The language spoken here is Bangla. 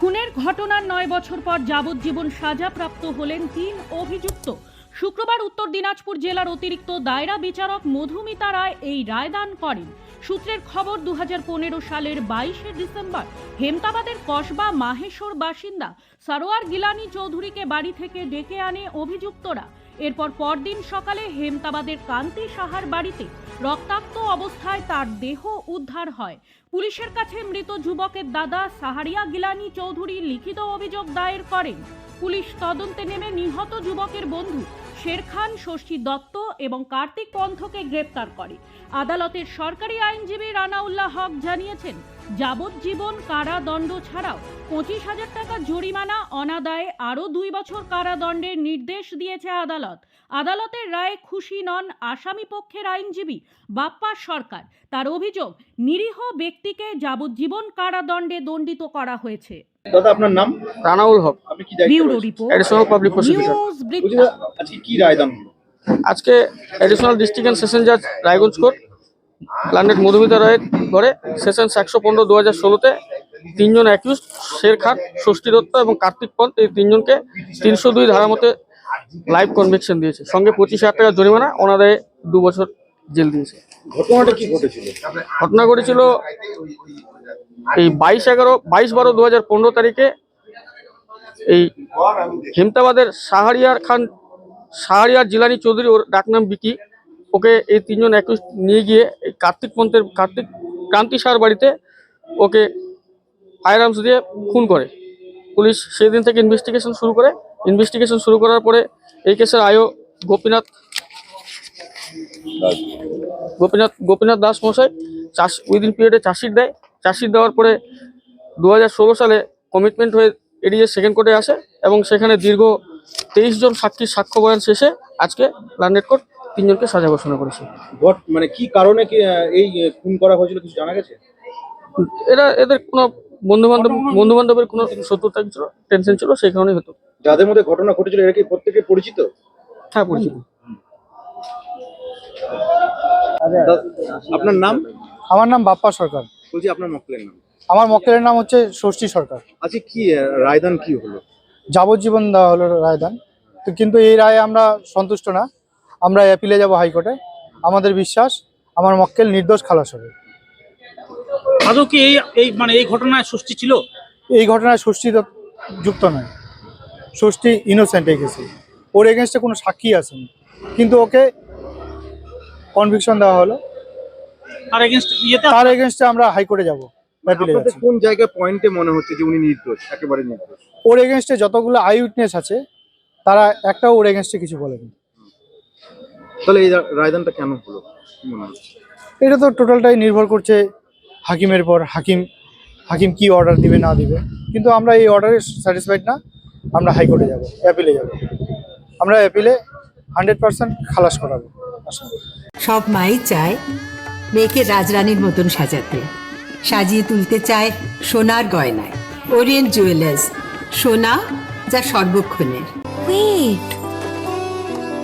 খুনের ঘটনার নয় বছর পর যাবজ্জীবন সাজাপ্রাপ্ত হলেন তিন অভিযুক্ত। শুক্রবার উত্তর দিনাজপুর জেলার অতিরিক্ত দায়রা বিচারক মধুমিতা রায় এই রায়দান করেন। সূত্রের খবর দু হাজার পনেরো সালের বাইশে ডিসেম্বর হেমতাবাদের কসবা মাহেশ্বর বাসিন্দা সারোয়ার গিলানি চৌধুরীকে বাড়ি থেকে ডেকে আনে অভিযুক্তরা। এরপর পরদিন সকালে হেমতাবাদের কান্তি সাহার বাড়িতে রক্তাক্ত অবস্থায় তার দেহ উদ্ধার হয়। পুলিশের কাছে মৃত যুবকের দাদা সাহারিয়া গিলানি চৌধুরী লিখিত অভিযোগ দায়ের করেন। পুলিশ তদন্তে নেমে নিহত যুবকের বন্ধু শের খান ষষ্ঠী দত্ত এবং কার্তিক পন্থকে গ্রেপ্তার করে। আদালতের সরকারি আইনজীবী রানাউল্লাহ হক জানিয়েছেন যাবজ্জীবন কারাদণ্ড ছাড়াও পঁচিশ হাজার টাকা জরিমানা অনাদায়ে আরও দুই বছর কারাদণ্ডের নির্দেশ দিয়েছে আদালত। আদালতের রায়ে খুশি নন আসামি পক্ষের আইনজীবী বাপ্পা সরকার। তার অভিযোগ নিরীহ ব্যক্তিকে যাবজ্জীবন কারাদণ্ডে দণ্ডিত করা হয়েছে। দাদা আপনার নাম? রানাউল হক। আপনি কি ব্যুরো রিপোর্ট পাবলিক প্রসিকিউটর আজকে কি হলো আজকে অ্যাডিশনাল ডিস্ট্রিক্ট অ্যান্ড সেশন জাজ রায়গঞ্জ কোর্ট প্ল্যানেট মধুমিতা রায়ের ঘরে সেশন একশো পনেরো দু হাজার ষোলোতে তিনজন অ্যাকিউজ শের খান ষষ্ঠী দত্ত এবং কার্তিক পন্থ এই তিনজনকে তিনশো দুই ধারা মতে লাইভ কনভিকশন দিয়েছে। সঙ্গে পঁচিশ হাজার টাকা জরিমানা ওনাদের দু বছর জেল দিয়েছে। ঘটনাটা কি ঘটেছিল? ঘটনা ঘটেছিল এই বাইশ এগারো বাইশ বারো দু হাজার পনেরো তারিখে এই হেমতাবাদের সাহারিয়ার খান সাহারিয়ার জিলানি চৌধুরী ওর ডাকনাম বিকি ওকে এই তিনজন একুশ নিয়ে গিয়ে কার্তিক পন্থের, কার্তিক ক্রান্তি সার বাড়িতে ওকে ফায়ার আর্মস দিয়ে খুন করে। পুলিশ সেই দিন থেকে ইনভেস্টিগেশন শুরু করে। ইনভেস্টিগেশন শুরু করার পরে এই কেসের আয়ো গোপীনাথ গোপীনাথ গোপীনাথ দাস মশাই চাষ উইদিন পিরিয়ডে চাষির দেয়। চাষির দেওয়ার পরে দু হাজার ষোলো সালে কমিটমেন্ট হয়ে এড়িয়ে সেকেন্ড কোর্টে আসে এবং সেখানে দীর্ঘ তেইশ জন সাক্ষীর সাক্ষ্য বয়ান শেষে আজকে লান্ডেড কোর্ট তিনজনকে সাজা ঘোষণা করেছে। ঘট মানে কি কারণে কি এই খুন করা হয়েছিল কিছু জানা গেছে? এরা এদের কোনো বন্ধু বান্ধব বন্ধু বান্ধবের কোনো শত্রুতা ছিল টেনশন ছিল সেই কারণেই হতো। যাদের মধ্যে ঘটনা ঘটেছিল এরা কি প্রত্যেকে পরিচিত? হ্যাঁ পরিচিত। দা- আপনার নাম? আমার নাম বাপ্পা সরকার। বলছি আপনার মক্কেলের নাম। আমার মক্কেলের নাম হচ্ছে ষষ্ঠী সরকার। আজকে কি রায়দান কি হলো? যাবজ্জীবন দেওয়া হলো রায়দান। তো কিন্তু এই রায়ে আমরা সন্তুষ্ট না। আমরা অ্যাপিলে যাব হাইকোর্টে। আমাদের বিশ্বাস আমার মক্কেল নির্দোষ খালাস হবে। আদৌ কি এই এই মানে এই ঘটনায় ষষ্ঠী ছিল? এই ঘটনায় দত্ত যুক্ত নয়। ষষ্ঠী ইনোসেন্ট কেসে ওর এগেনস্টে কোনো সাক্ষী আসেনি। কিন্তু ওকে কনভিকশন দেওয়া হলো। আর এগেনস্ট ইয়েতে তার এগেনস্টে আমরা হাইকোর্টে যাব। অ্যাপিলে আপনাদের কোন জায়গায় পয়েন্টে মনে হচ্ছে যে উনি নির্দোষ? একেবারে নির্দোষ। ওর এগেনস্টে যতগুলো আই উইটনেস আছে তারা একটাও ওর এগেনস্টে কিছু বলেনি। তাহলে এই রায়দানটা কেন হলো? মনে হচ্ছে এটা তো টোটালটাই নির্ভর করছে হাকিমের পর। হাকিম হাকিম কি অর্ডার দিবে না দিবে। কিন্তু আমরা এই অর্ডারে স্যাটিসফাইড না আমরা হাইকোর্টে যাব অ্যাপিলে যাব। আমরা অ্যাপিলে হান্ড্রেড পার্সেন্ট খালাস করাবো। সব মাই চায় মেয়েকে রাজরানীর মতন সাজাতে। সাজিয়ে তুলতে চায় সোনার গয়নায়। ওরিয়েন্ট জুয়েলার্স সোনা যা সর্বক্ষণের। Wait.